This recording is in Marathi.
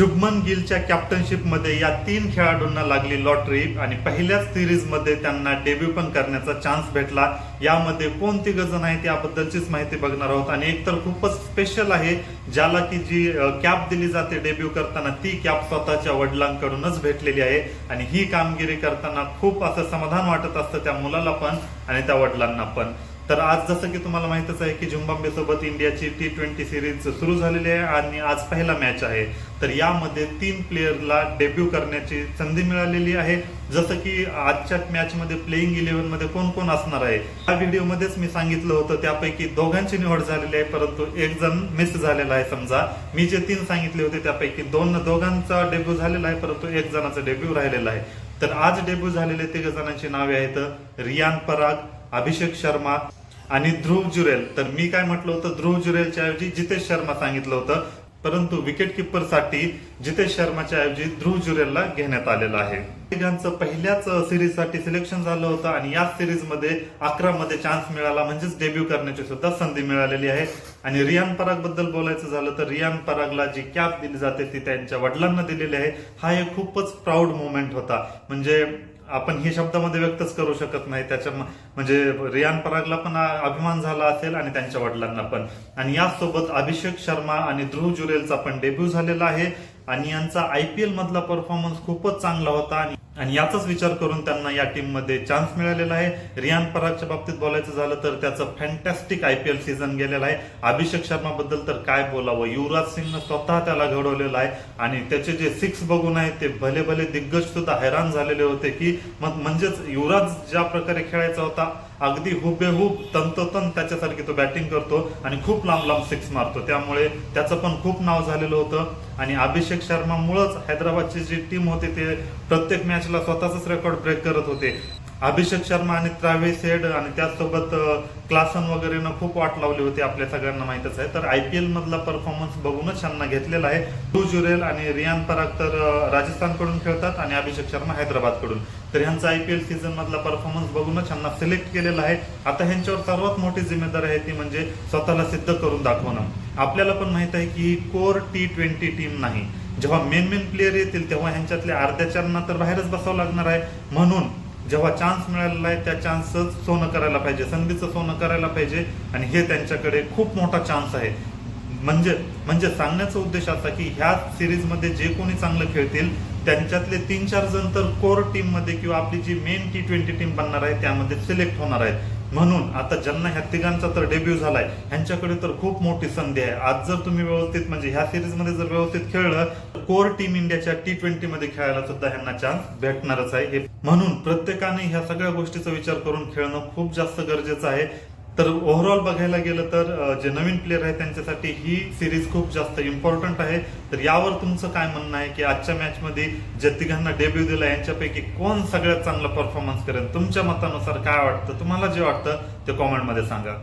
शुभमन गिलच्या कॅप्टनशिपमध्ये या तीन खेळाडूंना लागली लॉटरी आणि पहिल्याच सिरीजमध्ये त्यांना डेब्यू पण करण्याचा चान्स भेटला. यामध्ये कोणती गजन आहे त्याबद्दलचीच माहिती बघणार आहोत. आणि एक तर खूपच स्पेशल आहे ज्याला की जी कॅप दिली जाते डेब्यू करताना ती कॅप स्वतःच्या वडिलांकडूनच भेटलेली आहे. आणि ही कामगिरी करताना खूप असं समाधान वाटत असतं त्या मुलाला पण आणि त्या वडिलांना पण. तर आज जसं की तुम्हाला माहितच आहे की झिम्बाब्वे सोबत इंडियाची टी ट्वेंटी सिरीज सुरू झालेली आहे आणि आज पहिला मॅच आहे. तर यामध्ये तीन प्लेयरला डेब्यू करण्याची संधी मिळालेली आहे. जसं की आजच्या मॅच मध्ये प्लेइंग इलेव्हनमध्ये कोण कोण असणार आहे? या व्हिडिओमध्येच मी सांगितलं होतं त्यापैकी दोघांची निवड झालेली आहे परंतु एक जण मिस झालेला आहे समजा. मी जे तीन सांगितले होते त्यापैकी दोन दोघांचा डेब्यू झालेला आहे परंतु एक जणाचा डेब्यू राहिलेला आहे. तर आज डेब्यू झालेले तिघ जणांची नावे आहेत रियान पराग अभिषेक शर्मा आणि ध्रुव जुरेल. तर मी काय म्हटलं होतं? ध्रुव जुरेलच्या ऐवजी जितेश शर्मा सांगितलं होतं. परंतु विकेट किपरसाठी जितेश शर्माच्या ऐवजी ध्रुव जुरेलला घेण्यात आलेलं आहे. तिघांचं पहिल्याच सिरीजसाठी सिलेक्शन झालं होतं आणि या सिरीजमध्ये अकरा मध्ये चान्स मिळाला. म्हणजेच डेब्यू करण्याची सुद्धा संधी मिळालेली आहे. आणि रियान परागबद्दल बोलायचं झालं तर रियान परागला जी कॅप दिली जाते ती त्यांच्या वडिलांना दिलेली आहे. हा एक खूपच प्राऊड मोमेंट होता. म्हणजे आपण हे शब्दामध्ये व्यक्तच करू शकत नाही. त्याच्या म्हणजे रियान परागला पण अभिमान झाला असेल आणि त्यांच्या वडिलांना पण. आणि यासोबत अभिषेक शर्मा आणि ध्रुव जुरेलचा पण डेब्यू झालेला आहे. आणि यांचा आयपीएल मधला परफॉर्मन्स खूपच चांगला होता. आणि आणि याचाच विचार करून त्यांना या टीममध्ये चान्स मिळालेला आहे. रियान परागच्या बाबतीत बोलायचं झालं तर त्याचं फॅन्टॅस्टिक आयपीएल सीझन गेलेला आहे. अभिषेक शर्मा बद्दल तर काय बोलावं? युवराज सिंगनं स्वतः त्याला घडवलेलं आहे. आणि त्याचे जे सिक्स बघून आहे ते भले भले दिग्गज सुद्धा हैराण झालेले होते की मग म्हणजेच युवराज ज्या प्रकारे खेळायचा होता अगदी हुबेहूब तंतोतंत त्याच्यासारखी तो बॅटिंग करतो आणि खूप लांब लांब सिक्स मारतो. त्यामुळे त्याचं पण खूप नाव झालेलं होतं. आणि अभिषेक शर्मामुळंच हैदराबादची जी टीम होती ते प्रत्येक मॅचला स्वतःच रेकॉर्ड ब्रेक करत होते. अभिषेक शर्मा आणि ट्रॅव्हिस हेड आणि त्याचसोबत क्लासन वगैरेनं खूप वाट लावली होती आपल्या सगळ्यांना माहितच आहे. तर आयपीएल मधला परफॉर्मन्स बघूनच त्यांना घेतलेला आहे. टू जुरेल आणि रियान पराग तर राजस्थानकडून खेळतात आणि अभिषेक शर्मा हैदराबादकडून. तर ह्यांचा आयपीएल सीझन मधला परफॉर्मन्स बघूनच त्यांना सिलेक्ट केलेला आहे. आता ह्यांच्यावर सर्वात मोठी जिम्मेदारी आहे ती म्हणजे स्वतःला सिद्ध करून दाखवणं. आपल्याला पण माहीत आहे की कोर टी ट्वेंटी टीम नाही. जेव्हा मेन मेन प्लेयर येतील तेव्हा ह्यांच्यातल्या अर्ध्याच्यांना तर बाहेरच बसावं लागणार आहे. म्हणून जेव्हा चान्स मिळालेला आहे त्या चान्सच सोनं करायला पाहिजे संधीचं सोनं करायला पाहिजे. आणि हे त्यांच्याकडे खूप मोठा चान्स आहे. म्हणजे म्हणजे सांगण्याचा उद्देश असा की ह्या सिरीजमध्ये जे कोणी चांगलं खेळतील त्यांच्यातले तीन चार जण तर कोर टीममध्ये किंवा आपली जी मेन टी ट्वेंटी टीम बनणार आहे त्यामध्ये सिलेक्ट होणार आहेत. म्हणून आता ज्यांना ह्या तिघांचा तर डेब्यू झालाय ह्यांच्याकडे तर खूप मोठी संधी आहे. आज जर तुम्ही व्यवस्थित म्हणजे ह्या सिरीजमध्ये जर व्यवस्थित खेळलं तर कोर टीम इंडियाच्या टी ट्वेंटीमध्ये खेळायला सुद्धा ह्यांना चान्स भेटणारच आहे. हे- म्हणून प्रत्येकाने ह्या सगळ्या गोष्टीचा विचार करून खेळणं खूप जास्त गरजेचं आहे. तर ओव्हरऑल बघायला गेलं तर जे नवीन प्लेअर आहेत त्यांच्यासाठी ही सिरीज खूप जास्त इम्पॉर्टंट आहे. तर यावर तुमचं काय म्हणणं आहे की आजच्या मॅच मध्ये ज्या तिघांना डेब्यू दिला यांच्यापैकी कोण सगळ्यात चांगला परफॉर्मन्स करेल? तुमच्या मतानुसार काय वाटतं? तुम्हाला जे वाटतं ते कॉमेंटमध्ये सांगा.